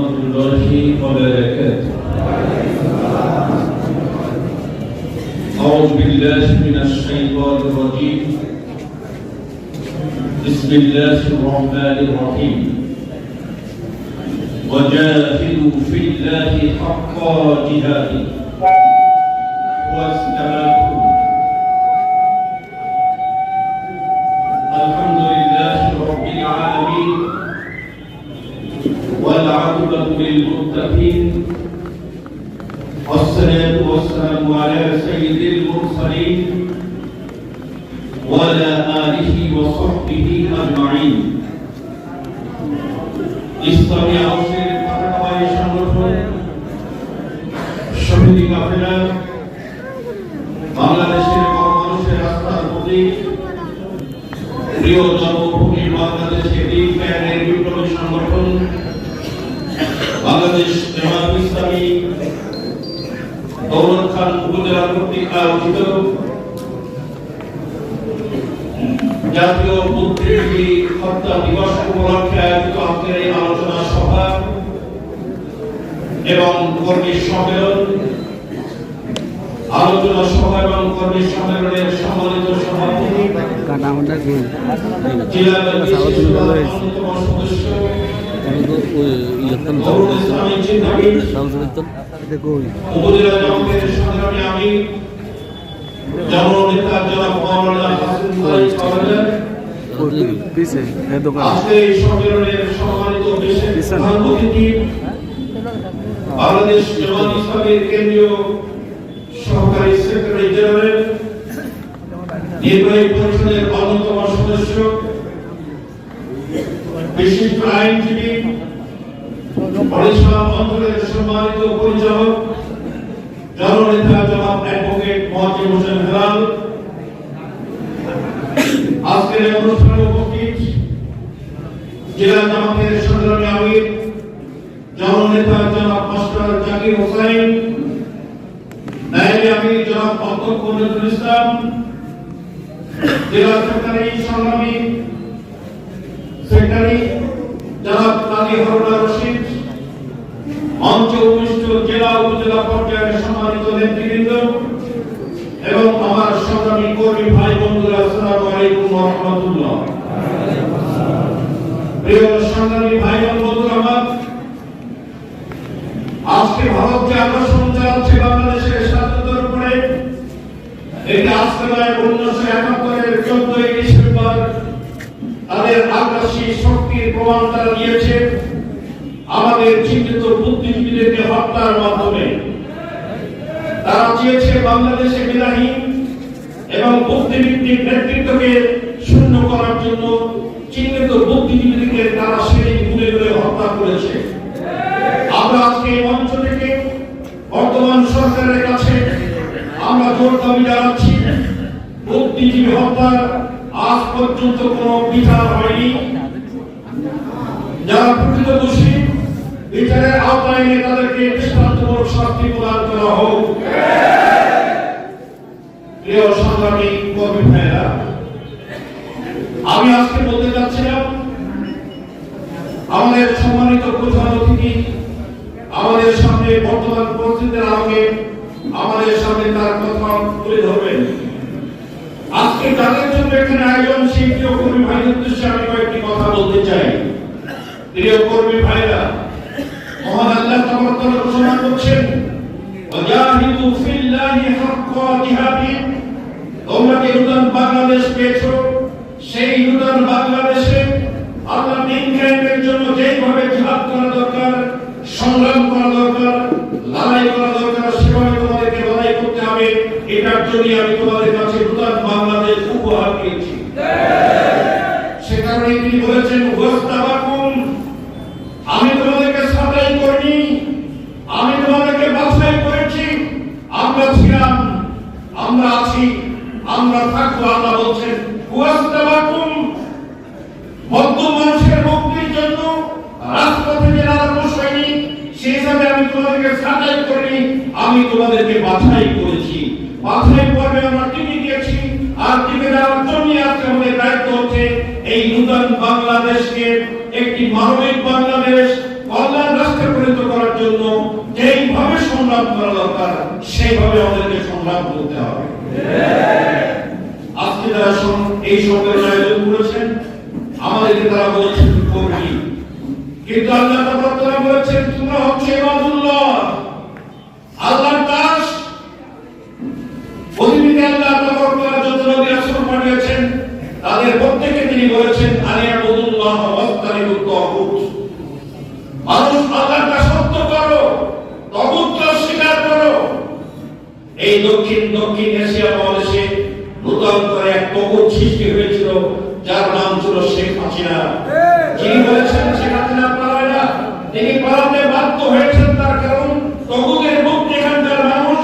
ورحمة الله وبركاته أعوذ بالله من الشيطان الرجيم. بسم الله الرحمن الرحيم. وجاهدوا في الله حق جهاده. واستمعوا للمتقين والصلاة والسلام على سيد المرسلين وعلى آله وصحبه أجمعين ইসলামী আউসের পাঠাবাই সংগঠন সমিতি কাফেলা বাংলাদেশের গণমানুষের আস্থার প্রতীক প্রিয় জন্মভূমি বাংলাদেশ জামাত ইসলামী দৌলত খান উপজেলা কর্তৃক আয়োজিত জাতীয় বুদ্ধিজীবী হত্যা দিবস উপলক্ষে আয়োজিত আজকের এই আলোচনা সভা এবং কর্মী সম্মেলন আলোচনা সভা এবং কর্মী সম্মেলনের সম্মানিত সভাপতি জেলা সদস্য বাংলাদেশ জামাত ইসলামের কেন্দ্রীয় সহকারী সেক্রেটারি জেনারেল নির্বাহী পরিষদের অন্যতম সদস্য বিশিষ্ট আইনজীবী বরিশাল অঞ্চলের সম্মানিত পরিচালক, জননেতা জনাব অ্যাডভোকেট মহাজিব হোসেন হেলাল, আজকের এই অনুষ্ঠানে উপস্থিত জেলা জামাতের সংগ্রামী আমির জননেতা জনাব মাস্টার জাকির হোসাইন, নায়েবে আমির জনাব অধ্যক্ষ নজরুল ইসলাম, জেলা সরকারি সেক্রেটারি জনাব কাজী হারুনা রশিদ, মঞ্চে উপবিষ্ট জেলা উপজেলা পর্যায়ের সম্মানিত নেতৃবৃন্দ এবং আমার সংগ্রামী কর্মী ভাই বন্ধুরা, আসসালামু আলাইকুম ওয়া প্রিয় সংগ্রামী ভাই বন্ধুরা, আমার আজকে ভারত যে আগ্রাসন চালাচ্ছে বাংলাদেশের স্বাধীনতার উপরে, এটি আজকে নয়, উনিশশো একাত্তরের শক্তির প্রমাণ তারা দিয়েছে, আমাদের চিহ্নিত বুদ্ধিজীবীদেরকে হত্যার মাধ্যমে। তারা চেয়েছে বাংলাদেশে বিরাহী এবং বুদ্ধিভিত্তিক নেতৃত্বকে শূন্য করার জন্য চিহ্নিত বুদ্ধিজীবীদেরকে তারা সেদিন ঘুরে ঘুরে হত্যা করেছে। আমরা আজকে এই মঞ্চ থেকে বর্তমান সরকারের কাছে আমরা জোর দাবি জানাচ্ছি, বুদ্ধিজীবী হত্যার আজ পর্যন্ত কোনো বিচার হয়নি। যারা প্রকৃত দোষী, বিচারের আওতায় এনে তাদেরকে দৃষ্টান্তমূলক শাস্তি প্রদান করা হোক। প্রিয় সংগ্রামী কর্মী ভাইয়েরা, আমি আজকে বলতে চাচ্ছিলাম, আমাদের সম্মানিত প্রধান অতিথি, আমাদের সামনে বর্তমান পরিস্থিতির আলোকে আমাদের সামনে তার কথা তুলে ধরবেন। আজকে তাদের জন্য এখানে আয়োজন সেই প্রিয় কর্মী ভাইদের উদ্দেশ্যে আমি কয়েকটি কথা বলতে চাই। প্রিয় কর্মী ভাইরা, মহান আল্লাহ তাবারক ঘোষণা করছেন, ওয়াজাহিদু ফিল্লাহি হাক্কা জিহাদি তোমরা যে নূতন বাংলাদেশ পেয়েছ, সেই নূতন বাংলাদেশে আল্লাহ দিন কায়েমের জন্য যেভাবে জিহাদ করা দরকার, সংগ্রাম করা দরকার, লড়াই করা দরকার, সেভাবে তোমাদেরকে লড়াই করতে হবে, এটার জন্য আমি তোমাদের কাছে নূতন বাংলাদেশ উপহার দিয়েছি সে কারণে তিনি বলেছেন ওয়াস্তাবাকুম বাছাই করেছি। আমরা ছিলাম, আমরা আছি, আমরা থাকব, আল্লাহ বলছেন মানুষের মুক্তির জন্য যারা বসেনি সেই হিসাবে আমি তোমাদেরকে সাদাই করিনি, আমি তোমাদেরকে বাছাই করেছি। বাছাই পর্বে আমরা টিকে দিয়েছি, আর টিকে দেওয়ার জন্য আজকে আমাদের দায়িত্ব হচ্ছে এই নূতন বাংলাদেশকে, একটি মানবিক বাংলাদেশ, কল্যাণ রাষ্ট্রে পরিণত করার জন্য যেইভাবে সংগ্রাম করা দরকার, সেইভাবে আমাদেরকে সংগ্রাম করতে হবে। আজকে যারা এই সম্মেলন আয়োজন করেছেন, আমাদেরকে তারা বলছেন কর্মী কিন্তু আল্লাহ তারা বলেছেন তোমরা হচ্ছে দাস। আল্লাহ তাআলা যত নবী রাসূল পাঠিয়েছেন, তাদের প্রত্যেককে তিনি বলেছেন আলিয়াবুদুল্লাহ ওয়াস্তানিবুত তাগুত মানুষ আল্লাহর দাসত্ব করো তগুতকে স্বীকার করো এই দক্ষিণ দক্ষিণ এশিয়া মহাদেশে নূতন করে এক তগুত সৃষ্টি হয়েছিল, যার নাম ছিল শেখ হাসিনা। যিনি বলেছেন, শেখ হাসিনা পালায় না। তিনি পালাতে বাধ্য হয়েছেন তার কারণ মুখ মানুষ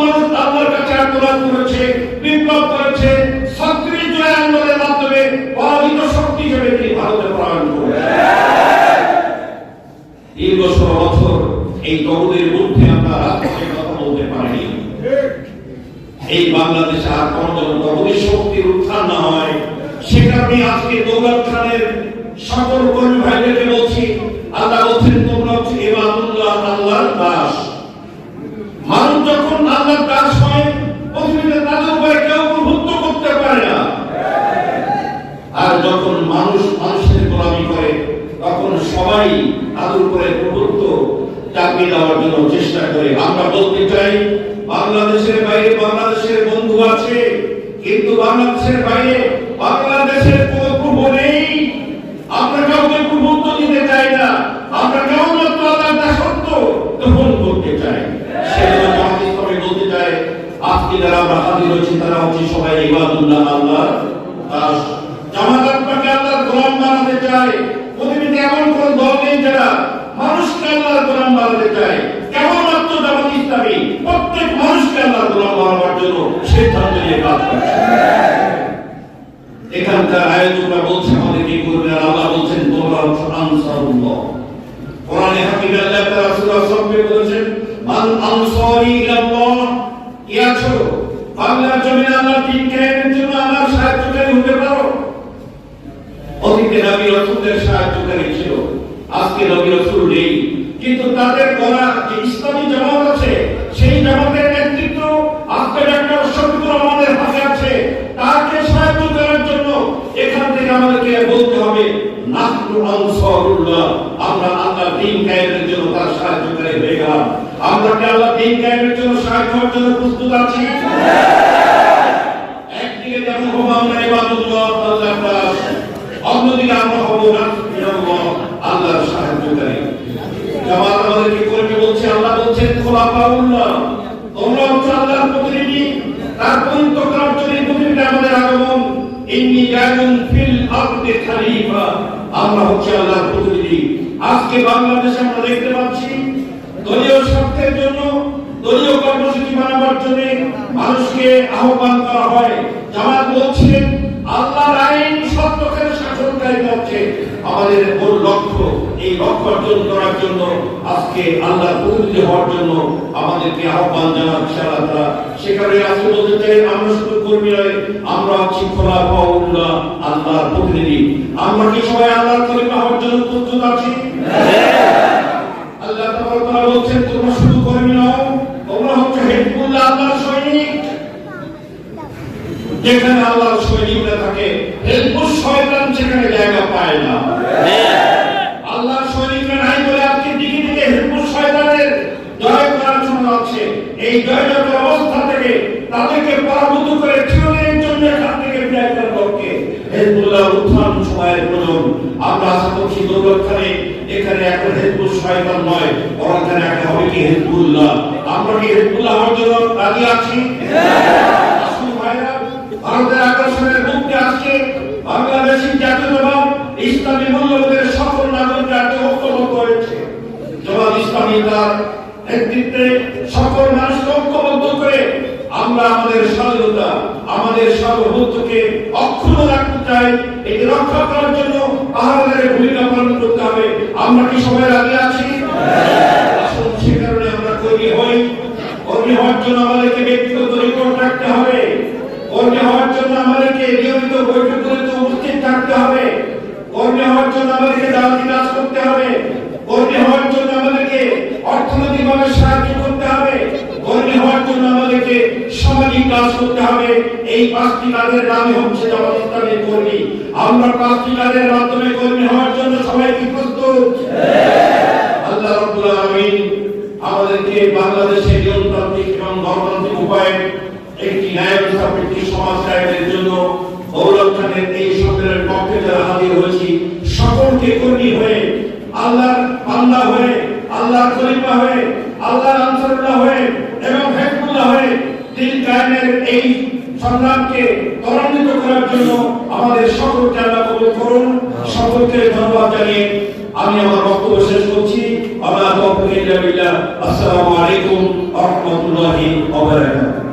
মানুষ কাছে আন্দোলন করেছে, বিপ্লব করেছে, সক্রিয় জয় আন্দোলনের মাধ্যমে পরাজিত শক্তি হিসেবে তিনি ভারতে করেছেন। দীর্ঘ ষোলো বছর এই তরুণের মধ্যে আমরা কথা বলতে পারিনি এই বাংলাদেশে আর কোন শক্তির উত্থান না হয় সে কারণে আজকে দৌলত খানের সকল কর্মী ভাইদেরকে বলছি, আল্লাহ তোমরা এবাদুল্লাহ আল্লাহর দাস। মানুষ যখন আল্লাহর দাস হয়, পৃথিবীতে তাদের উপরে কেউ প্রভুত্ব করতে পারে না। আর যখন মানুষ মানুষের গোলামি করে, তখন সবাই তাদের উপরে প্রভুত্ব চাপিয়ে দেওয়ার জন্য চেষ্টা করে। আমরা বলতে চাই বাংলাদেশের বাইরে বাংলাদেশের বন্ধু আছে, কিন্তু বাংলাদেশের বাইরে বাংলাদেশের কোনো প্রভু নেই। আমরা কাউকে প্রভুত্ব দিতে চাই না, আমরা কেবলমাত্র আল্লাহর দাসত্ব গ্রহণ করতে চাই। যারা তারা হচ্ছে সবাই চায়। এমন নেই যারা মানুষকে আল্লাহর গোলাম বানাতে চায়। ইসলামী প্রত্যেক মানুষকে আল্লাহর গোলাম বানাবার জন্য সিদ্ধান্ত নিয়ে কাজ করছে এখানকার আয়োজকরা বলছে, আমাদের কি করবে আর আল্লাহ বলছেন, তোমরা আনসারুল্লাহ। কোরআনে হাকিমে আল্লাহ তাআলা সূরা সফে বলেছেন মান আনসারি ইলাল্লাহ। আছো? বাংলার জমিনে আল্লাহ দিন কায়েমের জন্য আমার সাহায্যকারী হতে পারো? অতীতে নবী রাসূলদের সাহায্যকারী ছিল, আজকে নবী রাসূল নেই। কিন্তু তাদের করা ইসলামী জামাত আছে সেই জামাতের নেতৃত্ব আজকে ডাক্তার শফিকুর আমাদের হাতে আছে তাকে সাহায্য করার জন্য এখান থেকে আমাদেরকে বলতে হবে, নাহনু আনসারুল্লাহ, আমরা দিন কায়েমের জন্য তার সাহায্যকারী হয়ে গেলাম। আমরা কি দিন কায়েমের জন্য সাহায্য করার জন্য প্রস্তুত আছি? একদিকে হব আমরা আল্লাহর দাস অন্যদিকে আমরা হব আল্লাহর সাহায্যকারী। আমাদেরকে বলছে, আল্লাহ বলছেন খোলাফাউল্লাহ তোমরা হচ্ছে আল্লাহর প্রতিনিধি। তার এই আমাদের আগমন আমরা আজকে বাংলাদেশে আমরা দেখতে পাচ্ছি, দলীয় স্বার্থের জন্য, দলীয় কর্মসূচি বানাবার জন্য মানুষকে আহ্বান করা হয়। লক্ষ্য অর্জন করার জন্য, আজকে আল্লাহর প্রতিনিধি হওয়ার জন্য আমাদেরকে আহ্বান জানাচ্ছে আল্লাহ তাআলা। সেখানে আজকে বলতে চাই, আমরা শুধু কর্মী নয়, আমরা হচ্ছি খোলা পাউল্লাহ আল্লাহর প্রতিনিধি। আমরা কি সবাই আল্লাহর খলিফা হওয়ার জন্য প্রস্তুত আছি? আল্লাহ তাআলা বলছেন, তোমরা শুধু কর্মী নও, তোমরা হচ্ছে হেজবুল্লাহ, আল্লাহর সৈনিক। যেখানে আল্লাহর সৈনিকরা থাকে, হেজবুল শয়তান সেখানে জায়গা পায় না। আল্লাহর সৈনিকরা নাই বলে আজকে দিকে দিকে হেজবুল শয়তানের জয় করার জন্য আছে এই অবস্থা থেকে তাদেরকে পরাভূত করে চিরদিনের জন্য এখান থেকে বিদায় করার লক্ষ্যে হেজবুল্লাহ, উত্থান সময়ের প্রয়োজন। আমরা আশা করছি দৌলতখানে এখানে একটা হেজবুল শয়তান নয়, বরং এখানে একটা হবে কি হেজবুল্লাহ। আমরা কি হেজবুল্লাহ হওয়ার জন্য রাজি আছি? ভারতের আকর্ষণের মুক্তি আজকে বাংলাদেশি জাতীয়তাবাদ ইসলামী মূল্যবোধের সকল নাগরিক আজকে ঐক্যবদ্ধ হয়েছে। জবাব ইসলামী তার নেতৃত্বে ঐক্যবদ্ধ করে আমরা আমাদের স্বাধীনতা, আমাদের সার্বভৌমত্বকে অক্ষুণ্ণ রাখতে চাই। এটি রক্ষা করার জন্য পাহাড়ের ভূমিকা পালন করতে হবে। আমরা কি সবাই রাজি আছি? সে কারণে আমরা কর্মী হই। কর্মী হওয়ার জন্য আমাদেরকে ব্যক্তিগত রিপোর্ট রাখতে হবে। কর্মী হওয়ার জন্য আমাদেরকে নিয়মিত বৈঠকগুলিতে উপস্থিত থাকতে হবে। কর্মী হওয়ার জন্য আমাদেরকে দাওয়াতি কাজ করতে হবে। কর্মী হওয়ার জন্য আমাদেরকে অর্থনৈতিকভাবে সাহায্য করতে হবে। কর্মী হওয়ার জন্য আমাদেরকে সামাজিক কাজ করতে হবে। এই পাঁচটি কাজের নামই হচ্ছে জামাত কর্মী। আমরা পাঁচটি কাজের মাধ্যমে কর্মী হওয়ার জন্য সবাই কি প্রস্তুত। আল্লাহ রাব্বুল আলামিন আমাদেরকে বাংলাদেশে নিয়মতান্ত্রিক এবং গণতান্ত্রিক উপায়ে একটি ন্যায় সাপেক্ষিক সমাজ কায়েমের জন্য গৌরব খানের এই সম্মেলনের পক্ষে যারা হাজির হয়েছি, সকলকে কর্মী হয়ে, আল্লাহর বান্দা হয়ে, আল্লাহর খলিফা হয়ে, আল্লাহর আনসারুল্লাহ হয়ে এবং হেকমুল্লাহ হয়ে দিন কায়েমের এই সংগ্রামকে ত্বরান্বিত করার জন্য আমাদের সকলকে আল্লাহ কবুল করুন। সকলকে ধন্যবাদ জানিয়ে আমি আমার বক্তব্য শেষ করছি। আমরা আসসালামু আলাইকুম ওয়া ওয়া বারাকাতুহু।